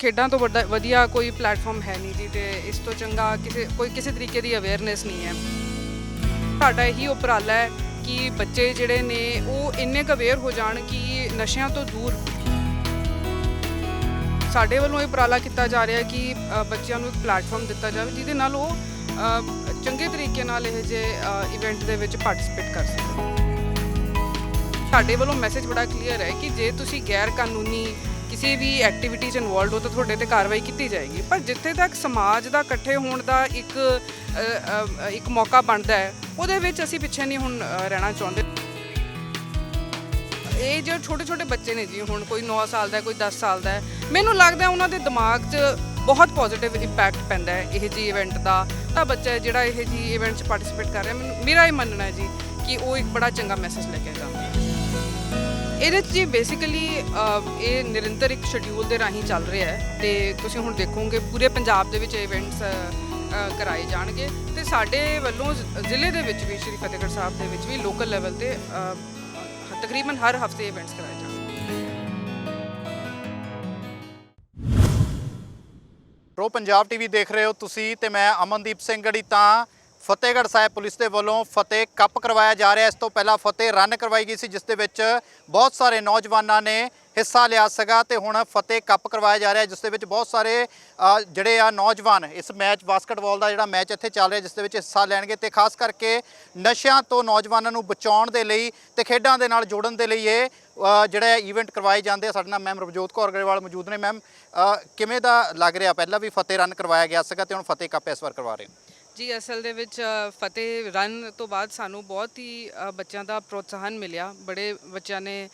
ਖੇਡਾਂ ਤੋਂ ਵੱਡਾ ਵਧੀਆ ਕੋਈ ਪਲੇਟਫਾਰਮ ਹੈ ਨਹੀਂ ਜੀ ਤੇ ਇਸ ਤੋਂ ਚੰਗਾ ਕਿਸੇ ਕੋਈ ਕਿਸੇ ਤਰੀਕੇ ਦੀ ਅਵੇਅਰਨੈਸ ਨਹੀਂ ਹੈ। ਸਾਡਾ ਇਹੀ ਉਪਰਾਲਾ ਹੈ ਕਿ ਬੱਚੇ ਜਿਹੜੇ ਨੇ ਉਹ ਇੰਨੇ ਕੁ ਅਵੇਅਰ ਹੋ ਜਾਣ ਕਿ ਨਸ਼ਿਆਂ ਤੋਂ ਦੂਰ ਸਾਡੇ ਵੱਲੋਂ ਇਹ ਉਪਰਾਲਾ ਕੀਤਾ ਜਾ ਰਿਹਾ ਕਿ ਬੱਚਿਆਂ ਨੂੰ ਇੱਕ ਪਲੇਟਫਾਰਮ ਦਿੱਤਾ ਜਾਵੇ ਜਿਹਦੇ ਨਾਲ ਉਹ ਚੰਗੇ ਤਰੀਕੇ ਨਾਲ ਇਹ ਜੇ ਇਵੈਂਟ ਦੇ ਵਿੱਚ ਪਾਰਟਿਸਿਪੇਟ ਕਰ ਸਕਣ। ਸਾਡੇ ਵੱਲੋਂ ਮੈਸੇਜ ਬੜਾ ਕਲੀਅਰ ਹੈ ਕਿ ਜੇ ਤੁਸੀਂ ਗੈਰ ਕਾਨੂੰਨੀ ਕਿਸੇ ਵੀ ਐਕਟੀਵਿਟੀ 'ਚ ਇਨਵੋਲਡ ਹੋ ਤਾਂ ਤੁਹਾਡੇ ਤੇ ਕਾਰਵਾਈ ਕੀਤੀ ਜਾਏਗੀ। ਪਰ ਜਿੱਥੇ ਤੱਕ ਸਮਾਜ ਦਾ ਇਕੱਠੇ ਹੋਣ ਦਾ ਇੱਕ ਇੱਕ ਮੌਕਾ ਬਣਦਾ ਹੈ, ਉਹਦੇ ਵਿੱਚ ਅਸੀਂ ਪਿੱਛੇ ਨਹੀਂ ਹੁਣ ਰਹਿਣਾ ਚਾਹੁੰਦੇ। ਇਹ ਜੋ ਛੋਟੇ ਛੋਟੇ ਬੱਚੇ ਨੇ ਜੀ, ਹੁਣ ਕੋਈ 9 ਸਾਲ ਦਾ, ਕੋਈ 10 ਸਾਲ ਦਾ ਮੈਨੂੰ ਲੱਗਦਾ ਉਹਨਾਂ ਦੇ ਦਿਮਾਗ 'ਚ ਬਹੁਤ ਪੋਜ਼ਿਟਿਵ ਇੰਪੈਕਟ ਪੈਂਦਾ ਹੈ ਇਹ ਜੀ ਇਵੈਂਟ ਦਾ। ਤਾਂ ਬੱਚਾ ਜਿਹੜਾ ਇਹ ਜੀ ਇਵੈਂਟ 'ਚ ਪਾਰਟਿਸਿਪੇਟ ਕਰ ਰਿਹਾ, ਮੈਨੂੰ, ਮੇਰਾ ਇਹ ਮੰਨਣਾ ਹੈ ਜੀ ਕਿ ਉਹ ਇੱਕ ਬੜਾ ਚੰਗਾ ਮੈਸੇਜ ਲੈ ਕੇ ਜਾਂਦਾ ਇਹਦੇ 'ਚ ਜੀ ਬੇਸਿਕਲੀ ਇਹ ਨਿਰੰਤਰ ਇੱਕ ਸ਼ਡਿਊਲ ਦੇ ਰਾਹੀਂ ਚੱਲ ਰਿਹਾ ਹੈ ਤੇ ਤੁਸੀਂ ਹੁਣ ਦੇਖੋਗੇ ਪੂਰੇ ਪੰਜਾਬ ਦੇ ਵਿੱਚ ਇਵੈਂਟਸ ਕਰਾਏ ਜਾਣਗੇ ਤੇ ਸਾਡੇ ਵੱਲੋਂ ਜ਼ਿਲ੍ਹੇ ਦੇ ਵਿੱਚ ਵੀ ਸ਼੍ਰੀ ਫਤਿਹਗੜ੍ਹ ਸਾਹਿਬ ਦੇ ਵਿੱਚ ਵੀ ਲੋਕਲ ਲੈਵਲ ਤੇ ਤਕਰੀਬਨ ਹਰ ਹਫ਼ਤੇ ਇਵੈਂਟਸ ਕਰਾਏ ਜਾਣਗੇ। ਪ੍ਰੋ ਪੰਜਾਬ ਟੀਵੀ ਦੇਖ ਰਹੇ ਹੋ ਤੁਸੀਂ ਤੇ ਮੈਂ ਅਮਨਦੀਪ ਸਿੰਘ ਗੜੀ ਤਾਂ ਫਤਿਹਗੜ੍ਹ ਸਾਹਿਬ ਪੁਲਿਸ ਦੇ ਵੱਲੋਂ ਫਤਿਹ ਕੱਪ ਕਰਵਾਇਆ ਜਾ ਰਿਹਾ ਇਸ ਤੋਂ ਪਹਿਲਾਂ ਫਤਿਹ ਰਨ ਕਰਵਾਈ ਗਈ ਸੀ, ਜਿਸ ਦੇ ਵਿੱਚ ਬਹੁਤ ਸਾਰੇ ਨੌਜਵਾਨਾਂ ਨੇ ਹਿੱਸਾ ਲਿਆ ਸੀਗਾ ਤੇ ਹੁਣ ਫਤਿਹ ਕੱਪ ਕਰਵਾਇਆ ਜਾ ਰਿਹਾ ਜਿਸ ਦੇ ਵਿੱਚ ਬਹੁਤ ਸਾਰੇ ਜਿਹੜੇ ਆ ਨੌਜਵਾਨ ਇਸ ਮੈਚ, ਬਾਸਕਟਬਾਲ ਦਾ ਜਿਹੜਾ ਮੈਚ ਇੱਥੇ ਚੱਲ ਰਿਹਾ ਜਿਸ ਦੇ ਵਿੱਚ ਹਿੱਸਾ ਲੈਣਗੇ ਤੇ ਖਾਸ ਕਰਕੇ ਨਸ਼ਿਆਂ ਤੋਂ ਨੌਜਵਾਨਾਂ ਨੂੰ ਬਚਾਉਣ ਦੇ ਲਈ ਤੇ ਖੇਡਾਂ ਦੇ ਨਾਲ ਜੋੜਨ ਦੇ ਲਈ ਇਹ ਜਿਹੜਾ ਇਵੈਂਟ ਕਰਵਾਏ ਜਾਂਦੇ ਆ। ਸਾਡੇ ਨਾਲ ਮੈਮ ਰਵਜੋਤ ਕੌਰ ਗਰੇਵਾਲ ਮੌਜੂਦ ਨੇ। ਮੈਮ ਕਿਵੇਂ ਦਾ ਲੱਗ ਰਿਹਾ? ਪਹਿਲਾਂ ਵੀ ਫਤਿਹ ਰਨ ਕਰਵਾਇਆ ਗਿਆ ਸੀਗਾ ਤੇ ਹੁਣ ਫਤਿਹ ਕੱਪ ਇਸ ਵਾਰ ਕਰਵਾ ਰਹੇ ਹੋ? ਜੀ, ਅਸਲ ਦੇ ਵਿੱਚ ਫਤਿਹ ਰਨ ਤੋਂ ਬਾਅਦ ਸਾਨੂੰ ਬਹੁਤ ਹੀ ਬੱਚਿਆਂ ਦਾ ਪ੍ਰੋਤਸਾਹਨ ਮਿਲਿਆ। ਬੜੇ ਬੱਚਿਆਂ ਨੇ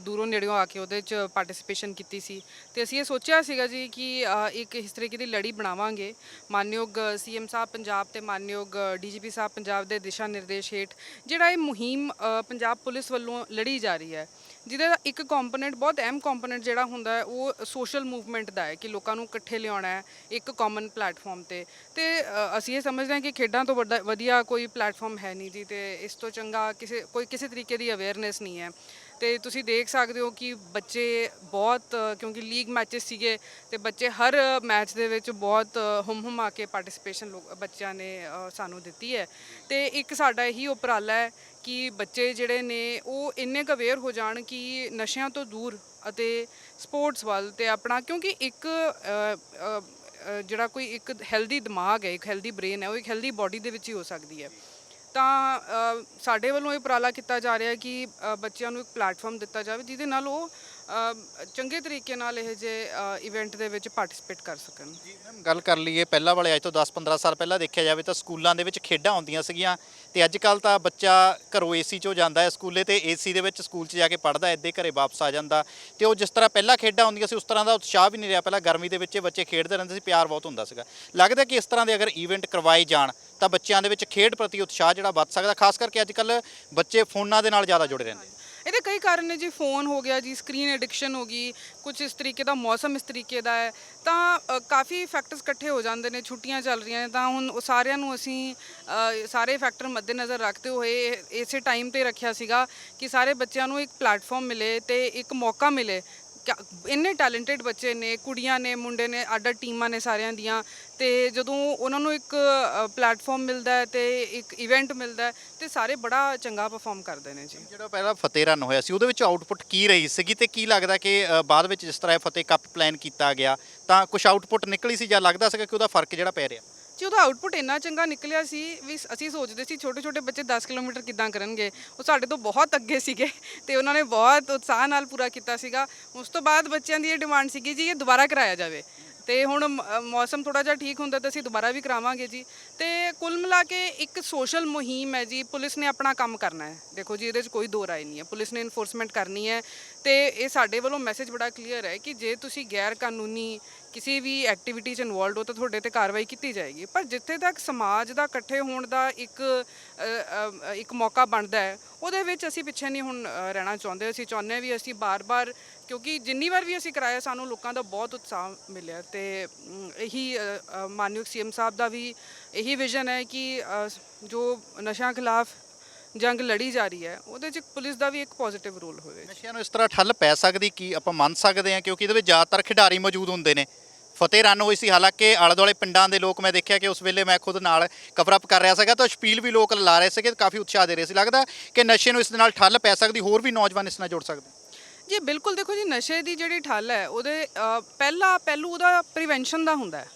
ਦੂਰੋਂ ਨੇੜਿਓਂ ਆ ਕੇ ਉਹਦੇ ਚ ਪਾਰਟਿਸਿਪੇਸ਼ਨ ਕੀਤੀ ਸੀ। ਤੇ ਅਸੀਂ ਇਹ ਸੋਚਿਆ ਸੀਗਾ ਜੀ ਕਿ ਇੱਕ ਇਸ ਤਰੀਕੇ ਦੀ ਲੜੀ ਬਣਾਵਾਂਗੇ। ਮਾਨਯੋਗ ਸੀਐਮ ਸਾਹਿਬ ਪੰਜਾਬ ਤੇ ਮਾਨਯੋਗ ਡੀਜੀਪੀ ਸਾਹਿਬ ਪੰਜਾਬ ਦੇ ਦਿਸ਼ਾ ਨਿਰਦੇਸ਼ ਹੇਠ, ਜਿਹੜਾ ਇਹ ਮੁਹਿੰਮ ਪੰਜਾਬ ਪੁਲਿਸ ਵੱਲੋਂ ਲੜੀ ਜਾ ਰਹੀ ਹੈ। ਜਿਹਦਾ ਇੱਕ ਕੰਪੋਨੈਂਟ ਬਹੁਤ ਅਹਿਮ ਕੰਪੋਨੈਂਟ ਜਿਹੜਾ ਹੁੰਦਾ ਹੈ ਉਹ ਸੋਸ਼ਲ ਮੂਵਮੈਂਟ ਦਾ ਹੈ ਕਿ ਲੋਕਾਂ ਨੂੰ ਇਕੱਠੇ ਲਿਆਉਣਾ ਹੈ ਇੱਕ ਕਾਮਨ ਪਲੇਟਫਾਰਮ ਤੇ। ਤੇ ਅ, ਅਸੀਂ ਇਹ ਸਮਝਦੇ ਹਾਂ ਕਿ ਖੇਡਾਂ ਤੋਂ ਵੱਡਾ ਵਧੀਆ ਕੋਈ ਪਲੇਟਫਾਰਮ ਹੈ ਨਹੀਂ ਜੀ ਤੇ ਇਸ ਤੋਂ ਚੰਗਾ ਕਿਸੇ ਕੋਈ ਕਿਸੇ ਤਰੀਕੇ ਦੀ ਅਵੇਅਰਨੈਸ ਨਹੀਂ ਹੈ। ਤੇ ਤੁਸੀਂ ਦੇਖ ਸਕਦੇ ਹੋ ਕਿ ਬੱਚੇ ਬਹੁਤ ਅ, ਕਿਉਂਕਿ ਲੀਗ ਮੈਚਸ ਸੀਗੇ ਤੇ ਬੱਚੇ ਹਰ ਮੈਚ ਦੇ ਵਿੱਚ ਬਹੁਤ ਹੁਮ ਹੁਮਾ ਕੇ ਪਾਰਟਿਸਿਪੇਸ਼ਨ ਲੋਕ ਬੱਚਿਆਂ ਨੇ ਅ, ਸਾਨੂੰ ਦਿੱਤੀ ਹੈ। ਤੇ ਇੱਕ ਸਾਡਾ ਇਹੀ ਉਪਰਾਲਾ ਹੈ ਕਿ ਬੱਚੇ ਜਿਹੜੇ ਨੇ ਉਹ ਇੰਨੇ ਕੁ ਅਵੇਅਰ ਹੋ ਜਾਣ ਕਿ ਨਸ਼ਿਆਂ ਤੋਂ ਦੂਰ ਅਤੇ ਸਪੋਰਟਸ ਵੱਲ ਤੇ ਆਪਣਾ ਕਿਉਂਕਿ ਇੱਕ ਅ, ਅ, ਜਿਹੜਾ ਕੋਈ ਇੱਕ ਹੈਲਦੀ ਦਿਮਾਗ ਹੈ ਇੱਕ ਹੈਲਦੀ ਬ੍ਰੇਨ ਹੈ ਉਹ ਇੱਕ ਹੈਲਦੀ ਬਾਡੀ ਦੇ ਵਿੱਚ ਹੀ ਹੋ ਸਕਦੀ ਹੈ। ਤਾਂ ਅ, ਸਾਡੇ ਵੱਲੋਂ ਇਹ ਉਪਰਾਲਾ ਕੀਤਾ ਜਾ ਰਿਹਾ ਕਿ ਅ, ਬੱਚਿਆਂ ਨੂੰ ਇੱਕ ਪਲੇਟਫਾਰਮ ਦਿੱਤਾ ਜਾਵੇ ਜਿਹਦੇ ਨਾਲ ਉਹ ਚੰਗੇ ਤਰੀਕੇ ਨਾਲ ਇਹ ਜੇ ਇਵੈਂਟ ਦੇ ਵਿੱਚ ਪਾਰਟਿਸਿਪੇਟ ਕਰ ਸਕਣ। ਜੀ, ਮੈਮ, ਗੱਲ ਕਰ ਲਈਏ, ਪਹਿਲਾਂ ਵਾਲੇ ਅੱਜ ਤੋਂ 10-15 ਸਾਲ ਪਹਿਲਾਂ ਦੇਖਿਆ ਜਾਵੇ ਤਾਂ ਸਕੂਲਾਂ ਦੇ ਵਿੱਚ ਖੇਡਾਂ ਹੁੰਦੀਆਂ ਸੀਗੀਆਂ ਤੇ ਅੱਜ ਕੱਲ ਤਾਂ ਬੱਚਾ ਘਰੋਂ ਏਸੀ 'ਚੋਂ ਜਾਂਦਾ ਹੈ ਸਕੂਲੇ ਤੇ ਏਸੀ ਦੇ ਵਿੱਚ ਸਕੂਲ 'ਚ ਜਾ ਕੇ ਪੜ੍ਹਦਾ, ਇੱਦੇ ਘਰੇ ਵਾਪਸ ਆ ਜਾਂਦਾ ਤੇ ਉਹ ਜਿਸ ਤਰ੍ਹਾਂ ਪਹਿਲਾਂ ਖੇਡਾਂ ਹੁੰਦੀਆਂ ਸੀ ਉਸ ਤਰ੍ਹਾਂ ਦਾ ਉਤਸ਼ਾਹ ਵੀ ਨਹੀਂ ਰਿਹਾ। ਪਹਿਲਾਂ ਗਰਮੀ ਦੇ ਵਿੱਚ ਬੱਚੇ ਖੇਡਦੇ ਰਹਿੰਦੇ ਸੀ, ਪਿਆਰ ਬਹੁਤ ਹੁੰਦਾ ਸੀਗਾ। ਲੱਗਦਾ ਕਿ ਇਸ ਤਰ੍ਹਾਂ ਦੇ ਅਗਰ ਇਵੈਂਟ ਕਰਵਾਏ ਜਾਣ ਤਾਂ ਬੱਚਿਆਂ ਦੇ ਵਿੱਚ ਖੇਡ ਪ੍ਰਤੀ ਉਤਸ਼ਾਹ ਜਿਹੜਾ ਵੱਧ ਸਕਦਾ, ਖਾਸ ਕਰਕੇ ਅੱਜ ਕੱਲ ਬੱਚੇ ਫੋਨਾਂ ਦੇ ਨਾਲ ਜ਼ਿਆਦਾ ਜੁੜੇ ਰਹਿੰਦੇ ਇਹਦੇ ਕਈ ਕਾਰਨ ਨੇ ਜੀ ਫੋਨ ਹੋ ਗਿਆ ਜੀ ਸਕਰੀਨ ਐਡਿਕਸ਼ਨ ਹੋ ਗਈ ਕੁਝ ਇਸ ਤਰੀਕੇ ਦਾ ਮੌਸਮ ਇਸ ਤਰੀਕੇ ਦਾ ਹੈ ਤਾਂ ਅ, ਕਾਫੀ ਫੈਕਟਰਸ ਇਕੱਠੇ ਹੋ ਜਾਂਦੇ ਨੇ ਛੁੱਟੀਆਂ ਚੱਲ ਰਹੀਆਂ ਨੇ ਤਾਂ ਹੁਣ ਉਹ ਸਾਰਿਆਂ ਨੂੰ ਅਸੀਂ ਅ, ਸਾਰੇ ਫੈਕਟਰ ਮੱਦੇਨਜ਼ਰ ਰੱਖਦੇ ਹੋਏ ਇਸੇ ਟਾਈਮ ਤੇ ਰੱਖਿਆ ਸੀਗਾ ਕਿ ਸਾਰੇ ਬੱਚਿਆਂ ਨੂੰ ਇੱਕ ਪਲੇਟਫਾਰਮ ਮਿਲੇ ਤੇ ਇੱਕ ਮੌਕਾ ਮਿਲੇ ਇੰਨੇ ਟੈਲੈਂਟਡ ਬੱਚੇ ਨੇ ਕੁੜੀਆਂ ਨੇ ਮੁੰਡੇ ਨੇ ਅੱਡ ਅੱਡ ਟੀਮਾਂ ਨੇ ਸਾਰਿਆਂ ਦੀਆਂ ਤੇ ਜਦੋਂ ਉਹਨਾਂ ਨੂੰ ਇੱਕ ਪਲੇਟਫਾਰਮ ਮਿਲਦਾ ਹੈ ਤੇ ਇੱਕ ਇਵੈਂਟ ਮਿਲਦਾ ਹੈ ਤੇ ਸਾਰੇ ਬੜਾ ਚੰਗਾ ਪਰਫਾਰਮ ਕਰਦੇ ਨੇ ਜੀ। ਜਿਹੜਾ ਪਹਿਲਾਂ ਫਤਿਹ ਰਨ ਹੋਇਆ ਸੀ ਉਹਦੇ ਵਿੱਚ ਆਊਟਪੁੱਟ ਕੀ ਰਹੀ ਸੀਗੀ ਤੇ ਕੀ ਲੱਗਦਾ ਕਿ ਅ, ਬਾਅਦ ਵਿੱਚ ਜਿਸ ਤਰ੍ਹਾਂ ਇਹ ਫਤਿਹ ਕੱਪ ਪਲਾਨ ਕੀਤਾ ਗਿਆ ਤਾਂ ਕੁਝ ਆਊਟਪੁੱਟ ਨਿਕਲੀ ਸੀ ਜਾਂ ਲੱਗਦਾ ਸੀਗਾ ਕਿ ਉਹਦਾ ਫ਼ਰਕ ਜਿਹੜਾ ਪੈ ਰਿਹਾ? ਜੀ, ਉਹਦਾ ਆਊਟਪੁੱਟ ਇੰਨਾ ਚੰਗਾ ਨਿਕਲਿਆ ਸੀ ਵੀ ਅਸੀਂ ਸੋਚਦੇ ਸੀ ਛੋਟੇ ਛੋਟੇ ਬੱਚੇ 10 ਕਿਲੋਮੀਟਰ ਕਿੱਦਾਂ ਕਰਨਗੇ। ਉਹ ਸਾਡੇ ਤੋਂ ਬਹੁਤ ਅੱਗੇ ਸੀਗੇ ਤੇ ਉਹਨਾਂ ਨੇ ਬਹੁਤ ਉਤਸ਼ਾਹ ਨਾਲ ਪੂਰਾ ਕੀਤਾ ਸੀਗਾ। ਉਸ ਤੋਂ ਬਾਅਦ ਬੱਚਿਆਂ ਦੀ ਇਹ ਡਿਮਾਂਡ ਸੀਗੀ ਜੀ, ਇਹ ਦੁਬਾਰਾ ਕਰਾਇਆ ਜਾਵੇ। ਤੇ ਹੁਣ ਮ- ਮੌਸਮ ਥੋੜਾ ਜਿਹਾ ਠੀਕ ਹੁੰਦਾ ਤਾਂ ਅਸੀਂ ਦੁਬਾਰਾ ਵੀ ਕਰਾਵਾਂਗੇ ਜੀ। ਤੇ ਕੁੱਲ ਮਿਲਾ ਕੇ ਇੱਕ ਸੋਸ਼ਲ ਮੁਹਿੰਮ ਹੈ ਜੀ, ਪੁਲਿਸ ਨੇ ਆਪਣਾ ਕੰਮ ਕਰਨਾ ਹੈ। ਦੇਖੋ ਜੀ, ਇਹਦੇ 'ਚ ਕੋਈ ਦੋ ਰਾਏ ਨਹੀਂ ਹੈ। ਪੁਲਿਸ ਨੇ ਇਨਫੋਰਸਮੈਂਟ ਕਰਨੀ ਹੈ ਤੇ ਇਹ ਸਾਡੇ ਵੱਲੋਂ ਮੈਸੇਜ ਬੜਾ ਕਲੀਅਰ ਹੈ ਕਿ ਜੇ ਤੁਸੀਂ ਗੈਰ ਕਾਨੂੰਨੀ ਕਿਸੇ ਵੀ ਐਕਟੀਵਿਟੀ 'ਚ ਇਨਵੋਲਡ ਹੋ ਤਾਂ ਤੁਹਾਡੇ ਤੇ ਕਾਰਵਾਈ ਕੀਤੀ ਜਾਏਗੀ। ਪਰ ਜਿੱਥੇ ਤੱਕ ਸਮਾਜ ਦਾ ਇਕੱਠੇ ਹੋਣ ਦਾ ਇੱਕ ਇੱਕ ਮੌਕਾ ਬਣਦਾ ਹੈ ਉਹਦੇ ਵਿੱਚ ਅਸੀਂ ਪਿੱਛੇ ਨਹੀਂ ਹੁਣ ਰਹਿਣਾ ਚਾਹੁੰਦੇ। ਅਸੀਂ ਚਾਹੁੰਦੇ ਵੀ ਅਸੀਂ ਬਾਰ-ਬਾਰ ਕਿਉਂਕਿ ਜਿੰਨੀ ਵਾਰ ਵੀ ਅਸੀਂ ਕਰਾਇਆ ਸਾਨੂੰ ਲੋਕਾਂ ਦਾ ਬਹੁਤ ਉਤਸ਼ਾਹ ਮਿਲਿਆ। ਤੇ ਇਹੀ ਅ, ਅ, ਮਾਨਯੋਗ ਸੀਐਮ ਸਾਹਿਬ ਦਾ ਵੀ ਇਹੀ ਵਿਜ਼ਨ ਹੈ ਕਿ ਜੋ ਨਸ਼ਿਆਂ ਖਿਲਾਫ ਜੰਗ ਲੜੀ ਜਾ ਰਹੀ ਹੈ ਉਹਦੇ 'ਚ ਪੁਲਿਸ ਦਾ ਵੀ ਇੱਕ ਪੋਜ਼ਿਟਿਵ ਰੋਲ ਹੋਵੇ। ਨਸ਼ਿਆਂ ਨੂੰ ਇਸ ਤਰ੍ਹਾਂ ਠੱਲ ਪੈ ਸਕਦੀ ਕੀ ਆਪਾਂ ਮੰਨ ਸਕਦੇ ਹਾਂ? ਕਿਉਂਕਿ ਇਹਦੇ ਵਿੱਚ ਜ਼ਿਆਦਾਤਰ ਖਿਡਾਰੀ ਮੌਜੂਦ ਹੁੰਦੇ ਨੇ। ਫਤਿਹ ਰਨ ਹੋਈ ਸੀ। ਹਾਲਾਂਕਿ ਆਲੇ ਦੁਆਲੇ ਪਿੰਡਾਂ ਦੇ ਲੋਕ ਮੈਂ ਦੇਖਿਆ ਕਿ ਉਸ ਵੇਲੇ ਮੈਂ ਖੁਦ ਨਾਲ ਕਵਰ ਅਪ ਕਰ ਰਿਹਾ ਸੀਗਾ ਤਾਂ ਸ਼ਪੀਲ ਵੀ ਲੋਕ ਲਾ ਰਹੇ ਸੀਗੇ, ਕਾਫੀ ਉਤਸ਼ਾਹ ਦੇ ਰਹੇ ਸੀ। ਲੱਗਦਾ ਕਿ ਨਸ਼ੇ ਨੂੰ ਇਸ ਦੇ ਨਾਲ ਠੱਲ ਪੈ ਸਕਦੀ, ਹੋਰ ਵੀ ਨੌਜਵਾਨ ਇਸ ਨਾਲ ਜੁੜ ਸਕਦੇ ਜੀ, ਬਿਲਕੁਲ ਦੇਖੋ ਜੀ, ਨਸ਼ੇ ਦੀ ਜਿਹੜੀ ਠੱਲ ਹੈ, ਉਹਦੇ ਪਹਿਲਾ ਪਹਿਲੂ ਉਹਦਾ ਪ੍ਰੀਵੈਂਸ਼ਨ ਦਾ ਹੁੰਦਾ ਹੈ।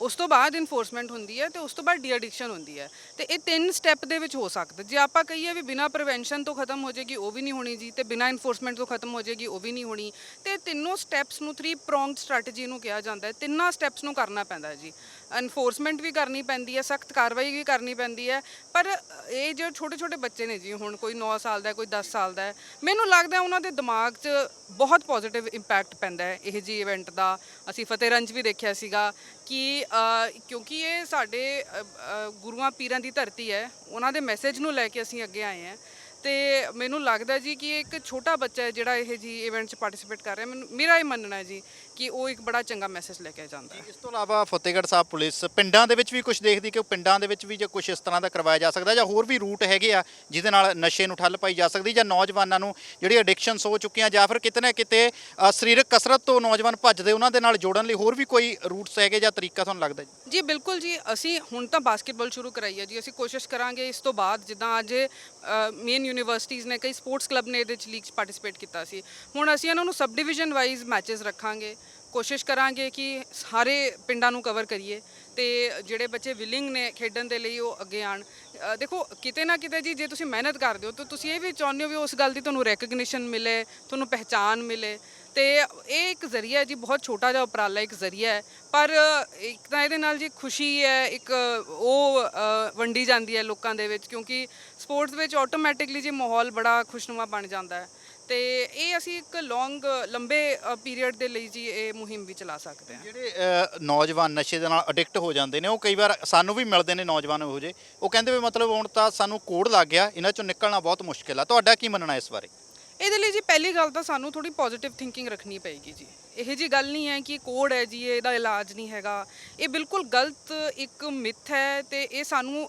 ਉਸ ਤੋਂ ਬਾਅਦ ਇਨਫੋਰਸਮੈਂਟ ਹੁੰਦੀ ਹੈ ਤੇ ਉਸ ਤੋਂ ਬਾਅਦ ਡੀ ਐਡਿਕਸ਼ਨ ਹੁੰਦੀ ਹੈ। ਤੇ ਇਹ ਤਿੰਨ ਸਟੈਪ ਦੇ ਵਿੱਚ ਹੋ ਸਕਦਾ। ਜੇ ਆਪਾਂ ਕਹੀਏ ਵੀ ਬਿਨਾ ਪ੍ਰੀਵੈਂਸ਼ਨ ਤੋਂ ਖਤਮ ਹੋ ਜਾਏਗੀ, ਉਹ ਵੀ ਨਹੀਂ ਹੋਣੀ ਜੀ, ਤੇ ਬਿਨਾ ਇਨਫੋਰਸਮੈਂਟ ਤੋਂ ਖਤਮ ਹੋ ਜਾਏਗੀ, ਉਹ ਵੀ ਨਹੀਂ ਹੋਣੀ। ਤੇ ਇਹ ਤਿੰਨੋਂ ਸਟੈਪਸ ਨੂੰ 3 ਪ੍ਰੋਂਗਡ ਸਟ੍ਰੈਟਜੀ ਨੂੰ ਕਿਹਾ ਜਾਂਦਾ ਹੈ। ਤਿੰਨਾਂ ਸਟੈਪਸ ਨੂੰ ਕਰਨਾ ਪੈਂਦਾ ਹੈ ਜੀ। ਇਨਫੋਰਸਮੈਂਟ ਵੀ ਕਰਨੀ ਪੈਂਦੀ ਹੈ, ਸਖਤ ਕਾਰਵਾਈ ਵੀ ਕਰਨੀ ਪੈਂਦੀ ਹੈ। ਪਰ ਇਹ ਜੋ ਛੋਟੇ ਛੋਟੇ ਬੱਚੇ ਨੇ ਜੀ, ਹੁਣ ਕੋਈ 9 ਸਾਲ ਦਾ ਕੋਈ 10 ਸਾਲ ਦਾ ਮੈਨੂੰ ਲੱਗਦਾ ਉਹਨਾਂ ਦੇ ਦਿਮਾਗ 'ਚ ਬਹੁਤ ਪੋਜ਼ਿਟਿਵ ਇੰਪੈਕਟ ਪੈਂਦਾ ਹੈ। ਇਹ ਜੀ ਇਵੈਂਟ ਦਾ ਅਸੀਂ ਫਤਿਹ ਰੰਜ ਵੀ ਦੇਖਿਆ ਸੀਗਾ ਕਿ ਕਿਉਂਕਿ ਇਹ ਸਾਡੇ ਗੁਰੂਆਂ, ਪੀਰਾਂ ਦੀ ਧਰਤੀ ਹੈ, ਉਹਨਾਂ ਦੇ ਮੈਸੇਜ ਨੂੰ ਲੈ ਕੇ ਅਸੀਂ ਅੱਗੇ ਆਏ ਹਾਂ। ਤੇ ਮੈਨੂੰ ਲੱਗਦਾ ਜੀ ਕਿ ਇੱਕ ਛੋਟਾ ਬੱਚਾ ਹੈ ਜਿਹੜਾ ਇਹ ਜੀ ਇਵੈਂਟ 'ਚ ਪਾਰਟਿਸਿਪੇਟ ਕਰ ਰਿਹਾ। ਮੈਨੂੰ ਮੇਰਾ ਇਹ ਮੰਨਣਾ ਹੈ ਜੀ ਕਿ ਉਹ ਇੱਕ ਬੜਾ ਚੰਗਾ ਮੈਸੇਜ ਲੈ ਕੇ ਜਾਂਦਾ ਹੈ। ਇਸ ਤੋਂ ਇਲਾਵਾ ਫਤਿਹਗੜ੍ਹ ਸਾਹਿਬ ਪੁਲਿਸ ਪਿੰਡਾਂ ਦੇ ਵਿੱਚ ਵੀ ਕੁਝ ਦੇਖਦੀ ਕਿ ਪਿੰਡਾਂ ਦੇ ਵਿੱਚ ਵੀ ਜੇ ਕੁਝ ਇਸ ਤਰ੍ਹਾਂ ਦਾ ਕਰਵਾਇਆ ਜਾ ਸਕਦਾ ਜਾਂ ਹੋਰ ਵੀ ਰੂਟ ਹੈਗੇ ਆ ਜਿਹਦੇ ਨਾਲ ਨਸ਼ੇ ਨੂੰ ਠੱਲ ਪਾਈ ਜਾ ਸਕਦੀ ਜਾਂ ਨੌਜਵਾਨਾਂ ਨੂੰ ਜਿਹੜੀ ਐਡਿਕਸ਼ਨਸ ਹੋ ਚੁੱਕੀਆਂ ਜਾਂ ਫਿਰ ਕਿਤੇ ਨਾ ਕਿਤੇ ਅ, ਸਰੀਰਕ ਕਸਰਤ ਤੋਂ ਨੌਜਵਾਨ ਭੱਜਦੇ ਉਹਨਾਂ ਦੇ ਨਾਲ ਜੋੜਨ ਲਈ ਹੋਰ ਵੀ ਕੋਈ ਰੂਟਸ ਹੈਗੇ ਜਾਂ ਤਰੀਕਾ ਤੁਹਾਨੂੰ ਲੱਗਦਾ ਜੀ? ਜੀ ਬਿਲਕੁਲ ਜੀ। ਅਸੀਂ ਹੁਣ ਤਾਂ ਬਾਸਕਟਬਾਲ ਸ਼ੁਰੂ ਕਰਾਈ ਹੈ ਜੀ। ਅਸੀਂ ਕੋਸ਼ਿਸ਼ ਕਰਾਂਗੇ ਇਸ ਤੋਂ ਬਾਅਦ ਜਿੱਦਾਂ ਅੱਜ ਮੇਨ ਯੂਨੀਵਰਸਿਟੀਜ਼ ਨੇ ਕਈ ਸਪੋਰਟਸ ਕਲੱਬ ਨੇ ਇਹਦੇ ਚ ਲੀਗ 'ਚ ਪਾਰਟਿਸਿਪੇਟ ਕੀਤਾ ਸੀ। ਹੁਣ ਅਸੀਂ ਇਹਨਾਂ ਨੂੰ ਸਬ ਡਿਵੀਜ਼ਨ ਵਾਈਜ਼ ਮੈਚਸ ਰੱਖਾਂਗੇ। ਕੋਸ਼ਿਸ਼ ਕਰਾਂਗੇ ਕਿ ਸਾਰੇ ਪਿੰਡਾਂ ਨੂੰ ਕਵਰ ਕਰੀਏ ਤੇ ਜਿਹੜੇ ਬੱਚੇ ਵਿਲਿੰਗ ਨੇ ਖੇਡਣ ਦੇ ਲਈ ਉਹ ਅੱਗੇ ਆਣ ਦੇਖੋ, ਕਿਤੇ ਨਾ ਕਿਤੇ ਜੀ, ਜੇ ਤੁਸੀਂ ਮਿਹਨਤ ਕਰਦੇ ਹੋ ਤਾਂ ਤੁਸੀਂ ਇਹ ਵੀ ਚਾਹੁੰਦੇ ਹੋ ਵੀ ਉਸ ਗੱਲ ਦੀ ਤੁਹਾਨੂੰ ਰੈਕਗਨੀਸ਼ਨ ਮਿਲੇ, ਤੁਹਾਨੂੰ ਪਹਿਚਾਨ ਮਿਲੇ। ਤੇ ਇਹ ਇੱਕ ਜ਼ਰੀਆ ਹੈ ਜੀ, ਬਹੁਤ ਛੋਟਾ ਜਿਹਾ ਉਪਰਾਲਾ ਇੱਕ ਜ਼ਰੀਆ ਹੈ, ਪਰ ਇੱਕ ਤਾਂ ਇਹਦੇ ਨਾਲ ਜੀ ਖੁਸ਼ੀ ਹੈ, ਇੱਕ ਉਹ ਵੰਡੀ ਜਾਂਦੀ ਹੈ ਲੋਕਾਂ ਦੇ ਵਿੱਚ, ਕਿਉਂਕਿ ਸਪੋਰਟਸ ਵਿੱਚ ਆਟੋਮੈਟਿਕਲੀ ਜੀ ਮਾਹੌਲ ਬੜਾ ਖੁਸ਼ਨੁਮਾ ਬਣ ਜਾਂਦਾ ਹੈ। ਤੇ ਇਹ ਅਸੀਂ ਇੱਕ ਲੌਂਗ, ਲੰਬੇ ਪੀਰੀਅਡ ਦੇ ਲਈ ਜੀ ਇਹ ਮੁਹਿੰਮ ਵੀ ਚਲਾ ਸਕਦੇ ਹਾਂ। ਜਿਹੜੇ ਨੌਜਵਾਨ ਨਸ਼ੇ ਦੇ ਨਾਲ ਅਡਿਕਟ ਹੋ ਜਾਂਦੇ ਨੇ, ਉਹ ਕਈ ਵਾਰ ਸਾਨੂੰ ਵੀ ਮਿਲਦੇ ਨੇ ਨੌਜਵਾਨ ਇਹੋ ਜਿਹੇ, ਉਹ ਕਹਿੰਦੇ ਵੀ ਮਤਲਬ ਹੁਣ ਤਾਂ ਸਾਨੂੰ ਕੋਡ ਲੱਗ ਗਿਆ, ਇਹਨਾਂ ਚੋਂ ਨਿਕਲਣਾ ਬਹੁਤ ਮੁਸ਼ਕਿਲ ਆ, ਤੁਹਾਡਾ ਕੀ ਮੰਨਣਾ ਇਸ ਬਾਰੇ? ਇਹਦੇ ਲਈ ਜੀ ਪਹਿਲੀ ਗੱਲ ਤਾਂ ਸਾਨੂੰ ਥੋੜੀ ਪੋਜ਼ਿਟਿਵ ਥਿੰਕਿੰਗ ਰੱਖਣੀ ਪਏਗੀ ਜੀ। ਇਹ ਜੀ ਗੱਲ ਨਹੀਂ ਹੈ ਕਿ ਕੋਡ ਹੈ ਜੀ, ਇਹਦਾ ਇਲਾਜ ਨਹੀਂ ਹੈਗਾ। ਇਹ ਬਿਲਕੁਲ ਗਲਤ ਇੱਕ ਮਿਥ ਹੈ ਤੇ ਇਹ ਸਾਨੂੰ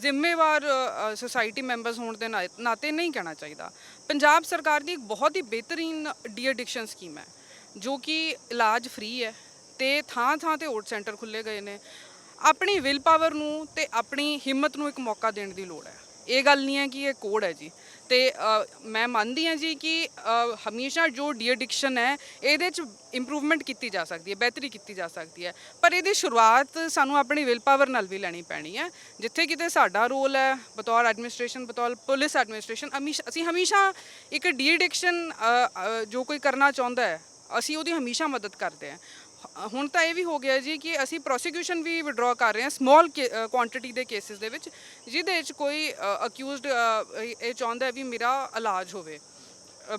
ਜ਼ਿੰਮੇਵਾਰ ਸੋਸਾਇਟੀ ਮੈਂਬਰਸ ਹੋਣ ਦੇ ਨਾਤੇ ਨਹੀਂ ਕਹਿਣਾ ਚਾਹੀਦਾ। ਪੰਜਾਬ ਸਰਕਾਰ ਦੀ ਇੱਕ ਬਹੁਤ ਹੀ ਬਿਹਤਰੀਨ ਡੀ ਐਡਿਕਸ਼ਨ ਸਕੀਮ ਹੈ, ਜੋ ਕਿ ਇਲਾਜ ਫ੍ਰੀ ਹੈ ਤੇ ਥਾਂ ਥਾਂ ਤੇ ਓਟ ਸੈਂਟਰ ਖੁੱਲੇ ਗਏ ਨੇ। ਆਪਣੀ ਵਿਲ ਪਾਵਰ ਨੂੰ ਤੇ ਆਪਣੀ ਹਿੰਮਤ ਨੂੰ ਇੱਕ ਮੌਕਾ ਦੇਣ ਦੀ ਲੋੜ ਹੈ। ਇਹ ਗੱਲ ਨਹੀਂ ਹੈ ਕਿ ਇਹ ਕੋਡ ਹੈ ਜੀ। ਤੇ ਮੈਂ ਮੰਨਦੀ ਹਾਂ ਜੀ ਕਿ ਹਮੇਸ਼ਾ ਜੋ ਡੀ ਐਡਿਕਸ਼ਨ ਹੈ, ਇਹਦੇ ਚ ਇੰਪਰੂਵਮੈਂਟ ਕੀਤੀ ਜਾ ਸਕਦੀ ਹੈ, ਬਿਹਤਰੀ ਕੀਤੀ ਜਾ ਸਕਦੀ ਹੈ। ਪਰ ਇਹਦੀ ਸ਼ੁਰੂਆਤ ਸਾਨੂੰ ਆਪਣੀ ਵਿਲ ਪਾਵਰ ਨਾਲ ਵੀ ਲੈਣੀ ਪੈਣੀ ਹੈ। ਜਿੱਥੇ ਕਿਤੇ ਸਾਡਾ ਰੋਲ ਹੈ, ਬਤੌਰ ਐਡਮਿਨਿਸਟ੍ਰੇਸ਼ਨ ਬਤੌਰ ਪੁਲਿਸ ਐਡਮਿਨਿਸਟ੍ਰੇਸ਼ਨ ਹਮੇਸ਼ਾ ਅਸੀਂ ਹਮੇਸ਼ਾ ਇੱਕ ਡੀ ਐਡਿਕਸ਼ਨ ਜੋ ਕੋਈ ਕਰਨਾ ਚਾਹੁੰਦਾ ਹੈ, ਅਸੀਂ ਉਹਦੀ ਹਮੇਸ਼ਾ ਮਦਦ ਕਰਦੇ ਹਾਂ। ਹੁਣ ਤਾਂ ਇਹ ਵੀ ਹੋ ਗਿਆ ਜੀ ਕਿ ਅਸੀਂ ਪ੍ਰੋਸੀਕਿਊਸ਼ਨ ਵੀ ਵਿਡਰਾ ਕਰ ਰਹੇ ਹਾਂ ਸਮਾਲ ਕੁਆਂਟੀਟੀ ਦੇ ਕੇਸਿਸ ਦੇ ਵਿੱਚ, ਜਿਹਦੇ ਵਿੱਚ ਕੋਈ ਅਕਿਊਜ਼ਡ ਇਹ ਚਾਹੁੰਦਾ ਵੀ ਮੇਰਾ ਇਲਾਜ ਹੋਵੇ।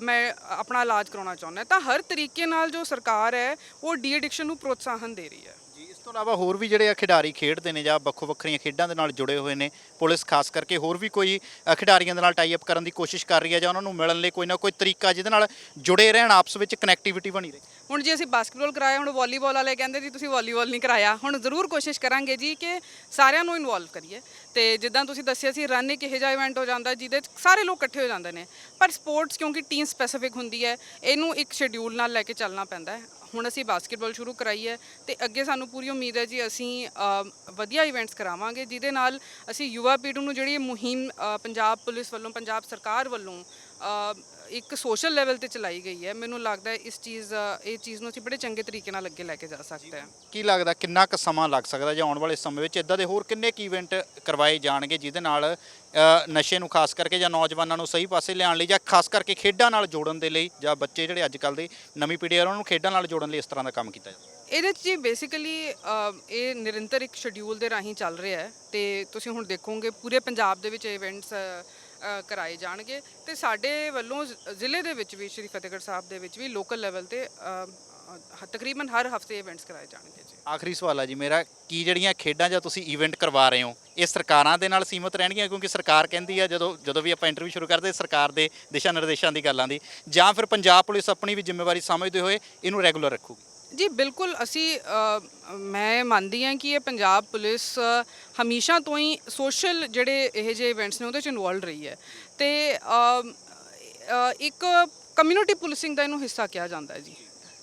ਮੈਂ ਆਪਣਾ ਇਲਾਜ ਕਰਾਉਣਾ ਚਾਹੁੰਦਾ ਤਾਂ ਹਰ ਤਰੀਕੇ ਨਾਲ ਜੋ ਸਰਕਾਰ ਹੈ, ਉਹ ਡੀ ਐਡਿਕਸ਼ਨ ਨੂੰ ਪ੍ਰੋਤਸਾਹਨ ਦੇ ਰਹੀ ਹੈ। ਜੀ, ਇਸ ਤੋਂ ਇਲਾਵਾ ਹੋਰ ਵੀ ਜਿਹੜੇ ਆ ਖਿਡਾਰੀ ਖੇਡਦੇ ਨੇ ਜਾਂ ਵੱਖੋ ਵੱਖਰੀਆਂ ਖੇਡਾਂ ਦੇ ਨਾਲ ਜੁੜੇ ਹੋਏ ਨੇ, ਪੁਲਿਸ ਖਾਸ ਕਰਕੇ ਹੋਰ ਵੀ ਕੋਈ ਖਿਡਾਰੀਆਂ ਦੇ ਨਾਲ ਟਾਈ ਅਪ ਕਰਨ ਦੀ ਕੋਸ਼ਿਸ਼ ਕਰ ਰਹੀ ਹੈ ਜਾਂ ਉਹਨਾਂ ਨੂੰ ਮਿਲਣ ਲਈ ਕੋਈ ਨਾ ਕੋਈ ਤਰੀਕਾ ਜਿਹਦੇ ਨਾਲ ਜੁੜੇ ਰਹਿਣ, ਆਪਸ ਵਿੱਚ ਕਨੈਕਟੀਵਿਟੀ ਬਣੀ ਰਹੇ। ਹੁਣ ਜੇ ਅਸੀਂ ਬਾਸਕਟਬਾਲ ਕਰਾਇਆ, ਹੁਣ ਵਾਲੀਬਾਲ ਵਾਲੇ ਕਹਿੰਦੇ ਜੀ ਤੁਸੀਂ ਵਾਲੀਬਾਲ ਨਹੀਂ ਕਰਾਇਆ। ਹੁਣ ਜ਼ਰੂਰ ਕੋਸ਼ਿਸ਼ ਕਰਾਂਗੇ ਜੀ ਕਿ ਸਾਰਿਆਂ ਨੂੰ ਇਨਵੋਲਵ ਕਰੀਏ। ਤੇ ਜਿੱਦਾਂ ਤੁਸੀਂ ਦੱਸਿਆ ਸੀ ਰਨ ਇੱਕ ਇਹੋ ਜਿਹਾ ਇਵੈਂਟ ਹੋ ਜਾਂਦਾ ਜਿਹਦੇ 'ਚ ਸਾਰੇ ਲੋਕ ਇਕੱਠੇ ਹੋ ਜਾਂਦੇ ਨੇ। ਪਰ ਸਪੋਰਟਸ ਕਿਉਂਕਿ ਟੀਮ ਸਪੈਸੀਫਿਕ ਹੁੰਦੀ ਹੈ, ਇਹਨੂੰ ਇੱਕ ਸ਼ਡਿਊਲ ਨਾਲ ਲੈ ਕੇ ਚੱਲਣਾ ਪੈਂਦਾ ਹੈ। ਹੁਣ ਅਸੀਂ ਬਾਸਕਟਬਾਲ ਸ਼ੁਰੂ ਕਰਾਈ ਹੈ ਤੇ ਅੱਗੇ ਸਾਨੂੰ ਪੂਰੀ ਉਮੀਦ ਹੈ ਜੀ ਅਸੀਂ ਵਧੀਆ ਇਵੈਂਟਸ ਕਰਾਵਾਂਗੇ, ਜਿਹਦੇ ਨਾਲ ਅਸੀਂ ਯੁਵਾ ਪੀੜ੍ਹੀ ਨੂੰ ਜਿਹੜੀ ਇਹ ਮੁਹਿੰਮ ਪੰਜਾਬ ਪੁਲਿਸ ਵੱਲੋਂ, ਪੰਜਾਬ ਸਰਕਾਰ ਵੱਲੋਂ ਇੱਕ ਸੋਸ਼ਲ ਲੈਵਲ ਤੇ ਚਲਾਈ ਗਈ ਹੈ। ਮੈਨੂੰ ਲੱਗਦਾ ਹੈ ਇਸ ਚੀਜ਼ ਇਹ ਚੀਜ਼ ਨੂੰ ਅਸੀਂ ਬੜੇ ਚੰਗੇ ਤਰੀਕੇ ਨਾਲ ਅੱਗੇ ਲੈ ਕੇ ਜਾ ਸਕਦੇ ਹਾਂ। ਕੀ ਲੱਗਦਾ ਕਿੰਨਾ ਕੁ ਸਮਾਂ ਲੱਗ ਸਕਦਾ ਜਾਂ ਆਉਣ ਵਾਲੇ ਸਮੇਂ ਵਿੱਚ ਇਦਾਂ ਦੇ ਹੋਰ ਕਿੰਨੇ ਕੀ ਇਵੈਂਟ ਕਰਵਾਏ ਜਾਣਗੇ ਜਿਹਦੇ ਨਾਲ ਨਸ਼ੇ ਨੂੰ ਖਾਸ ਕਰਕੇ ਜਾਂ ਨੌਜਵਾਨਾਂ ਨੂੰ ਸਹੀ ਪਾਸੇ ਲਿਆਉਣ ਲਈ ਜਾਂ ਖਾਸ ਕਰਕੇ ਖੇਡਾਂ ਨਾਲ ਜੋੜਨ ਦੇ ਲਈ ਜਾਂ ਬੱਚੇ ਜਿਹੜੇ ਅੱਜ ਕੱਲ ਦੇ ਨਵੀਂ ਪੀੜ੍ਹੀ ਆ ਉਹਨਾਂ ਨੂੰ ਖੇਡਾਂ ਨਾਲ ਜੋੜਨ ਲਈ ਇਸ ਤਰ੍ਹਾਂ ਦਾ ਕੰਮ ਕੀਤਾ ਜਾਂਦਾ? ਇਹਦੇ 'ਚ ਜੀ ਬੇਸਿਕਲੀ ਇਹ ਨਿਰੰਤਰ ਇੱਕ ਸ਼ਡਿਊਲ ਦੇ ਰਾਹੀਂ ਚੱਲ ਰਿਹਾ ਹੈ ਤੇ ਤੁਸੀਂ ਹੁਣ ਦੇਖੋਗੇ ਪੂਰੇ ਪੰਜਾਬ ਦੇ ਵਿੱਚ ਇਵੈਂਟਸ ਕਰਾਏ ਜਾਣਗੇ ਤੇ ਸਾਡੇ ਵੱਲੋਂ ਜ਼ਿਲ੍ਹੇ ਦੇ ਵਿੱਚ ਵੀ ਸ਼੍ਰੀ ਫਤਿਹਗੜ੍ਹ ਸਾਹਿਬ ਦੇ ਵਿੱਚ ਵੀ ਲੋਕਲ ਲੈਵਲ ਤੇ ਤਕਰੀਬਨ ਹਰ ਹਫ਼ਤੇ ਇਵੈਂਟਸ ਕਰਾਏ ਜਾਣਗੇ ਜੀ। ਆਖਰੀ ਸਵਾਲ ਆ ਜੀ ਮੇਰਾ, ਕੀ ਜਿਹੜੀਆਂ ਖੇਡਾਂ ਜਾਂ ਤੁਸੀਂ ਇਵੈਂਟ ਕਰਵਾ ਰਹੇ ਹੋ, ਇਹ ਸਰਕਾਰਾਂ ਦੇ ਨਾਲ ਸੀਮਤ ਰਹਿਣਗੀਆਂ? ਕਿਉਂਕਿ ਸਰਕਾਰ ਕਹਿੰਦੀ ਆ, ਜਦੋਂ ਜਦੋਂ ਵੀ ਆਪਾਂ ਇੰਟਰਵਿਊ ਸ਼ੁਰੂ ਕਰਦੇ, ਸਰਕਾਰ ਦੇ ਦਿਸ਼ਾ ਨਿਰਦੇਸ਼ਾਂ ਦੀ ਗੱਲਾਂ ਦੀ। ਜਾਂ ਫਿਰ ਪੰਜਾਬ ਪੁਲਿਸ ਆਪਣੀ ਵੀ ਜ਼ਿੰਮੇਵਾਰੀ ਸਮਝਦੇ ਹੋਏ ਇਹਨੂੰ ਰੈਗੂਲਰ ਰੱਖੂਗੀ? ਜੀ, ਬਿਲਕੁਲ ਅਸੀਂ ਮੈਂ ਮੰਨਦੀ ਹਾਂ ਕਿ ਇਹ ਪੰਜਾਬ ਪੁਲਿਸ ਹਮੇਸ਼ਾ ਤੋਂ ਹੀ ਸੋਸ਼ਲ ਜਿਹੜੇ ਇਹ ਜਿਹੇ ਇਵੈਂਟਸ ਨੇ ਉਹਦੇ ਚ ਇਨਵੋਲਵ ਰਹੀ ਹੈ ਤੇ ਇੱਕ ਕਮਿਊਨਿਟੀ ਪੁਲਿਸਿੰਗ ਦਾ ਇਹਨੂੰ ਹਿੱਸਾ ਕਿਹਾ ਜਾਂਦਾ ਹੈ ਜੀ,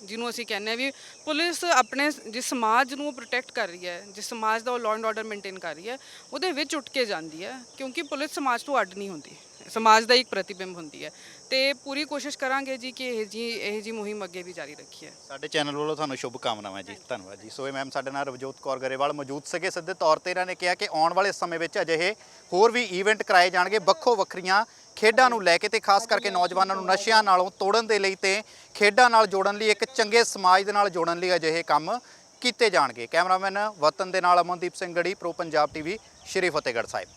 ਜਿਹਨੂੰ ਅਸੀਂ ਕਹਿੰਦੇ ਆ ਵੀ ਪੁਲਿਸ ਆਪਣੇ ਜਿਸ ਸਮਾਜ ਨੂੰ ਪ੍ਰੋਟੈਕਟ ਕਰ ਰਹੀ ਹੈ, ਜਿਸ ਸਮਾਜ ਦਾ ਉਹ ਲਾਅ ਐਂਡ ਆਰਡਰ ਮੇਨਟੇਨ ਕਰ ਰਹੀ ਹੈ, ਉਹਦੇ ਵਿੱਚ ਉੱਠ ਕੇ ਜਾਂਦੀ ਹੈ, ਕਿਉਂਕਿ ਪੁਲਿਸ ਸਮਾਜ ਤੋਂ ਅੱਡ ਨਹੀਂ ਹੁੰਦੀ। ਸਮਾਜ ਦਾ ਇੱਕ ਪ੍ਰਤੀਬਿੰਬ ਹੁੰਦੀ ਹੈ। ਤੇ ਪੂਰੀ ਕੋਸ਼ਿਸ਼ ਕਰਾਂਗੇ ਜੀ ਕਿ ਇਹ ਜੀ ਇਹ ਜੀ ਮੁਹਿੰਮ ਅੱਗੇ ਵੀ ਜਾਰੀ ਰੱਖੀਏ। ਸਾਡੇ ਚੈਨਲ ਵੱਲੋਂ ਤੁਹਾਨੂੰ ਸ਼ੁਭ ਕਾਮਨਾਵਾਂ ਜੀ। ਧੰਨਵਾਦ ਜੀ। ਸੋ ਇਹ ਮੈਮ, ਸਾਡੇ ਨਾਲ ਰਵਜੋਤ ਕੌਰ ਗਰੇਵਾਲ ਮੌਜੂਦ ਸੀਗੇ। ਸਿੱਧੇ ਤੌਰ ਤੇ ਇਹਨਾਂ ਨੇ ਕਿਹਾ ਕਿ ਆਉਣ ਵਾਲੇ ਸਮੇਂ ਵਿੱਚ ਅਜਿਹੇ ਹੋਰ ਵੀ ਇਵੈਂਟ ਕਰਾਏ ਜਾਣਗੇ। ਵੱਖੋ ਵੱਖਰੀਆਂ ਖੇਡਾਂ ਨੂੰ ਲੈ ਕੇ ਤੇ ਖਾਸ ਕਰਕੇ ਨੌਜਵਾਨਾਂ ਨੂੰ ਨਸ਼ਿਆਂ ਨਾਲੋਂ ਤੋੜਨ ਦੇ ਲਈ ਤੇ ਖੇਡਾਂ ਨਾਲ ਜੋੜਨ ਲਈ, ਇੱਕ ਚੰਗੇ ਸਮਾਜ ਦੇ ਨਾਲ ਜੋੜਨ ਲਈ ਅਜਿਹੇ ਕੰਮ ਕੀਤੇ ਜਾਣਗੇ। ਕੈਮਰਾਮੈਨ ਵਤਨ ਦੇ ਨਾਲ ਅਮਨਦੀਪ ਸਿੰਘ ਗੜੀ, ਪ੍ਰੋ ਪੰਜਾਬ ਟੀਵੀ, ਸ਼੍ਰੀ ਫਤਿਹਗੜ੍ਹ ਸਾਹਿਬ।